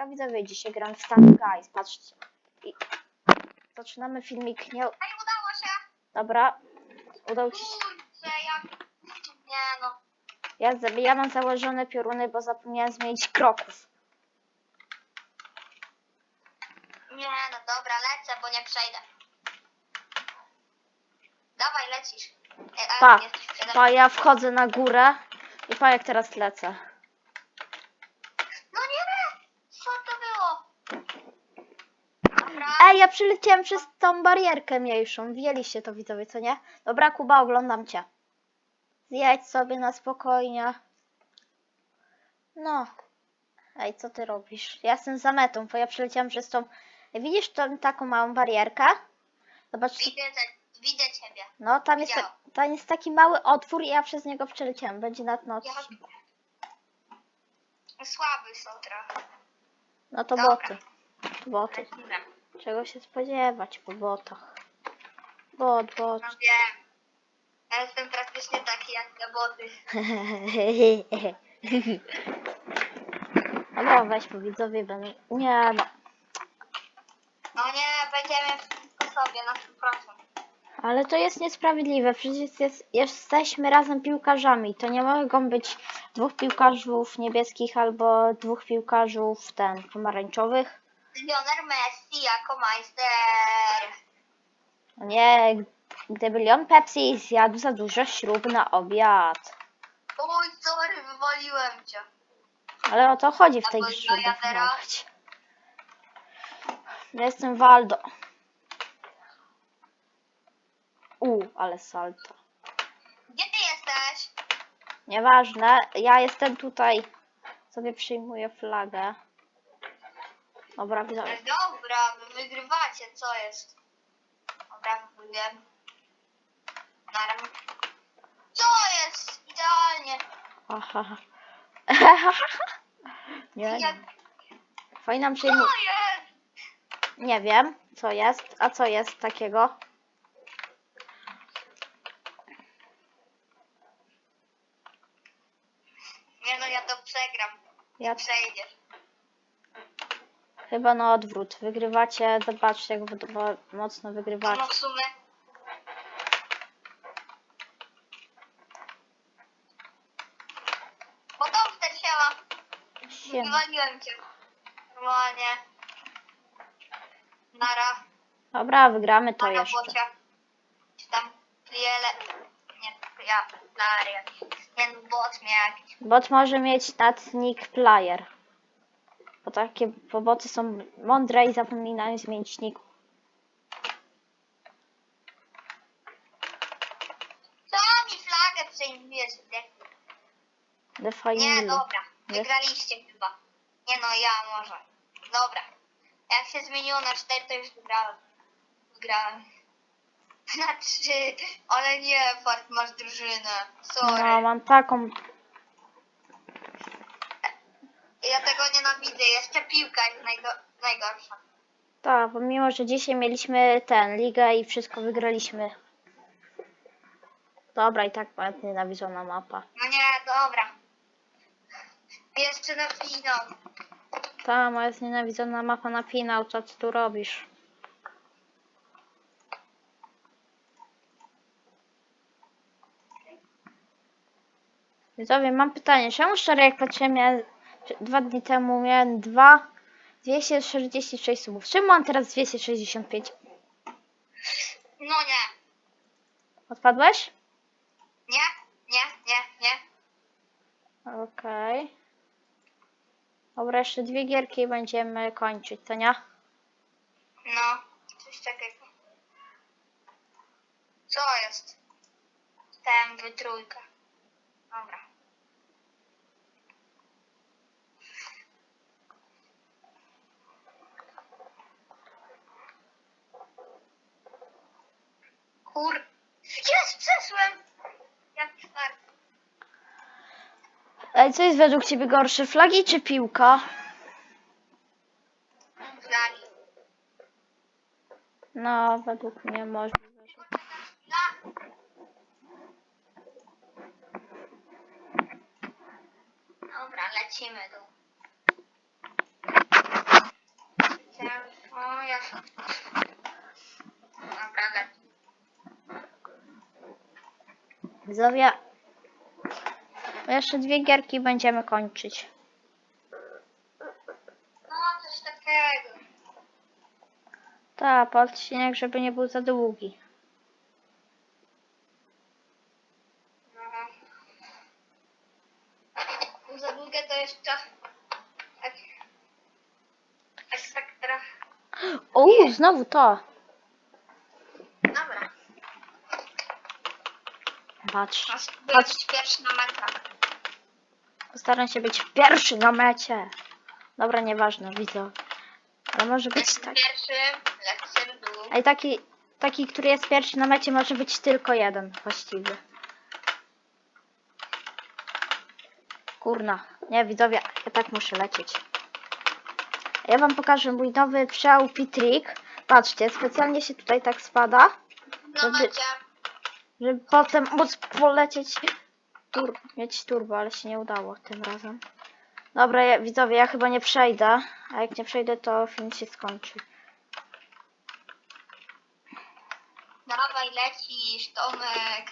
Uwaga, widzowie, dzisiaj gram w Stand Guys, patrzcie. I zaczynamy filmik, nie... Ej, udało się! Dobra, udało ci się. Kurczę, jak... Nie no. Ja, za- ja mam założone pioruny, bo zapomniałem zmienić kroków. Nie no, dobra, lecę, bo nie przejdę. Dawaj, lecisz. A Pa, jesteś przede pa, ja wchodzę na górę i pa, jak teraz lecę. No nie, nie! Co to było? Dobra. Ej, ja przyleciałem przez tą barierkę mniejszą. Widzieliście to, widzowie, co nie? Dobra, Kuba, oglądam cię. Zjedź sobie na spokojnie. No. Ej, co ty robisz? Ja jestem za metą, bo ja przyleciałam przez tą... Widzisz tą taką małą barierkę? Zobacz, Widzę, te- widzę ciebie. no tam jest, ta, tam jest taki mały otwór i ja przez niego przeleciałem. Będzie na na Ja... odcinku. Słaby są trochę. No to Dobra. boty. Boty. Lecimy. Czego się spodziewać po botach? Bot, bot. No wiem. Ja jestem praktycznie taki jak te boty. Dobra, weź po widzowie będę. Nie no. No nie, będziemy po sobie na 100%. Ale to jest niesprawiedliwe. Przecież jest, jesteśmy razem piłkarzami. To nie mogą być dwóch piłkarzów niebieskich albo dwóch piłkarzów ten pomarańczowych. Lionel Messi jako majster. Nie, gdyby Leon Pepsi zjadł za dużo śrub na obiad. Oj, sorry, wywaliłem cię. Ale o to chodzi w tej A grze, bo żeby ja teraz- wywalać. Ja jestem Waldo. U, ale salto. Gdzie ty jesteś? Nieważne, ja jestem tutaj. Sobie przyjmuję flagę. Dobra, widzowie. Dobra, wy wygrywacie, co jest? Dobra, wygrałem. Naram. Co jest? Idealnie. Aha. Nie, Jak... fajna Co przyjmu... jest? Nie wiem, co jest. A co jest takiego? Nie no, ja to przegram. Ja Przejdziesz. Chyba na odwrót. Wygrywacie, zobaczcie, jak wy- mocno No, wygrywacie. no sumie. Bo dobrze siema. Wywaliłem cię. Normalnie. Nara. Dobra, wygramy to Nara jeszcze. bocia. Czy tam pliele. Nie, ja. Nie no, bot mnie jakiś. Bot może mieć natnik player. Bo takie bo boty są mądre i zapominają zmienić nick. Co mi flagę przejmujesz? Nie, Define dobra. Nie. Wygraliście chyba. Nie no, ja może. Dobra. Jak się zmieniło na 4, to już wygrałem. Wygrałem. Na 3. Ale nie, fart, masz drużynę. Sorry. No, mam taką. Ja tego nienawidzę. Jeszcze piłka jest najgo- najgorsza. Tak, pomimo, że dzisiaj mieliśmy ten ligę i wszystko wygraliśmy. Dobra, i tak jest nienawidzona mapa. No nie, dobra. Jeszcze na finał. Ta moja jest nienawidzona mapa na finał, to co tu robisz? Widzowie, mam pytanie. Czemu wczoraj jak patrzyłem, dwa dni temu miałem dwa 266 subów. Czemu mam teraz 265? No nie. Odpadłeś? Nie, nie, nie, nie. Okej. Dobra, jeszcze dwie gierki i będziemy kończyć, to nie? No, coś takiego. Co jest? TMW trójka. Dobra. Kur... Jest, przeszłem! Jak czwarty. Ej, co jest według Ciebie gorsze, flagi czy piłka? Flagi. No, według mnie możliwe, że... Ja. Dobra, lecimy tu. Widzowie, jeszcze dwie gierki będziemy kończyć. No, coś takiego. Tak, odcinek, żeby nie był za długi. No. Za długie to jeszcze... Tak, tak, tak trochę... O, znowu to. Patrz, Masz patrz, być pierwszy na metrach. postaram się być pierwszy na mecie. Dobra, nieważne, widzę. Ale może być Jest tak. pierwszy, w dół. Ej, taki, taki, który jest pierwszy na mecie, może być tylko jeden właściwie. Kurna, nie widzowie, ja tak muszę lecieć. Ja wam pokażę mój nowy przełpi trik. Patrzcie, specjalnie się tutaj tak spada, No Żeby-. Żeby potem móc polecieć, tur mieć turbo, ale się nie udało tym razem. Dobra, ja, widzowie, ja chyba nie przejdę, a jak nie przejdę, to film się skończy. Dawaj, lecisz, Tomek.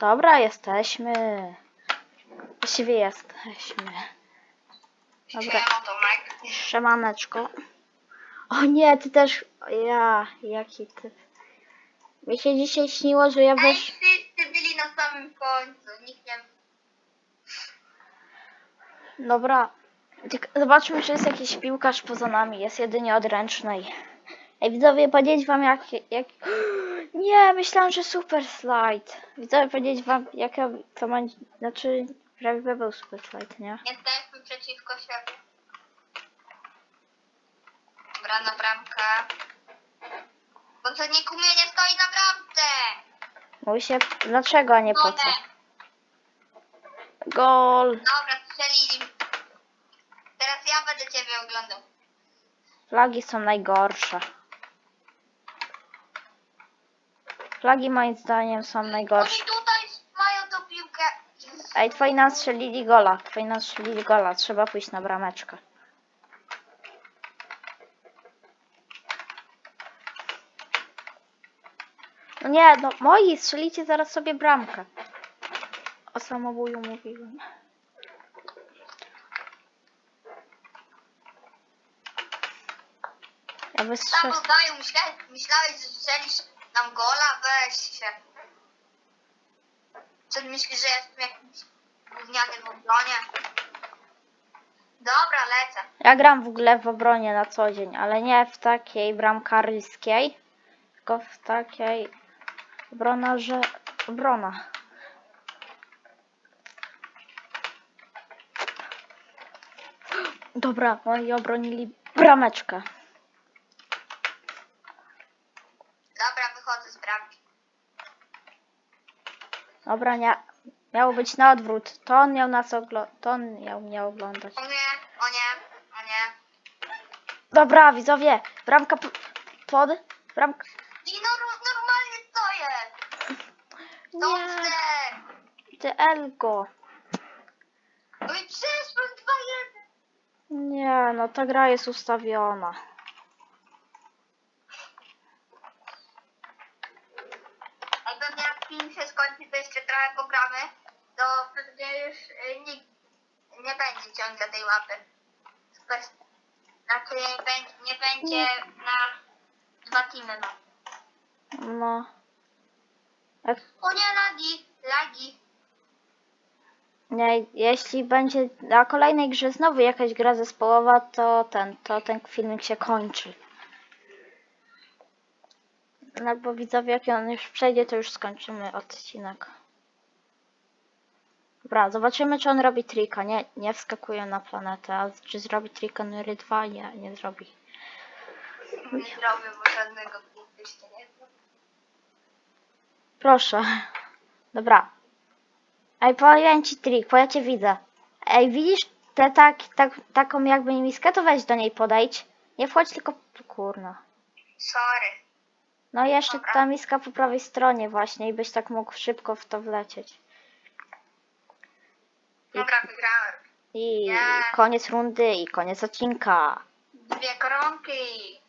Dobra, jesteśmy. Właściwie jesteśmy. Dobra. Siema, Tomek. Szemaneczko. O nie, ty też. Ja, jaki ty. Mi się dzisiaj śniło, że ja Ej, wesz... wszyscy byli na samym końcu. Nikt nie... Dobra. Tylko Zobaczmy, czy jest jakiś piłkarz poza nami. Jest jedynie odręcznej. Ej, widzowie, powiedzieć wam jak... jak... Nie, myślałam, że super slajd. Widzowie, powiedzieć wam jak ja... Co ma... Znaczy, prawie był super slajd, nie? Jesteśmy przeciwko siebie. Dobra, na bramkę. Bo to nikt u mnie nie stoi na bramce. Mówi się, dlaczego, a nie po co? Tomek. Gol! Dobra, strzelili. Teraz ja będę ciebie oglądał. Flagi są najgorsze. Flagi moim zdaniem są Oni najgorsze. tutaj mają tą piłkę. Ej, twoi nas strzelili gola. Twoi nas strzelili gola. Trzeba pójść na brameczkę. No nie, no moi, strzelicie zaraz sobie bramkę. O samobuju mówiłem. Ja Tam wystrzel... oddają, myśla, myślałeś, że strzelisz nam gola? Weź się. Co myślisz, że jestem jakimś gówniany w obronie? Dobra, lecę. Ja gram w ogóle w obronie na co dzień, ale nie w takiej bramkarskiej, tylko w takiej obrona, że obrona. Dobra, moi obronili brameczkę. Dobra, wychodzę z bramki. Dobra, nie. Miało być na odwrót. To on miał nas oglo- to on miał mnie oglądać. O nie, o nie, o nie. Dobra, widzowie, bramka pod, bramka. I no, normalnie to jest. Nie, Dobrze. ty Elgo. No i przeszłem 2-1. Nie, no ta gra jest ustawiona. Ale pewnie jak film się skończy, to jeszcze trochę pogramy, to pewnie już y, nikt nie będzie ciągle tej łapy. Znaczy nie będzie, nie będzie na dwa teamy no. No. Jak, O nie, lagi, lagi. nie, jeśli będzie na kolejnej grze znowu jakaś gra zespołowa, to ten, to ten filmik się kończy. No bo widzowie, jak on już przejdzie, to już skończymy odcinek. Dobra, zobaczymy, czy on robi trika. Nie, nie wskakuje na planetę. A czy zrobi trika numery 2? Nie, nie zrobi. Nie zrobię, bo żadnego jeszcze nie. Proszę. Dobra. Ej, powiem ci trik, bo ja cię widzę. Ej, widzisz tę tak, tak, taką jakby miskę, to weź do niej podejdź. Nie wchodź tylko... Kurna. Sorry. No i jeszcze Dobra. ta miska po prawej stronie właśnie i byś tak mógł szybko w to wlecieć. Dobra, wygrałem. I Nie. koniec rundy i koniec odcinka. Dwie koronki.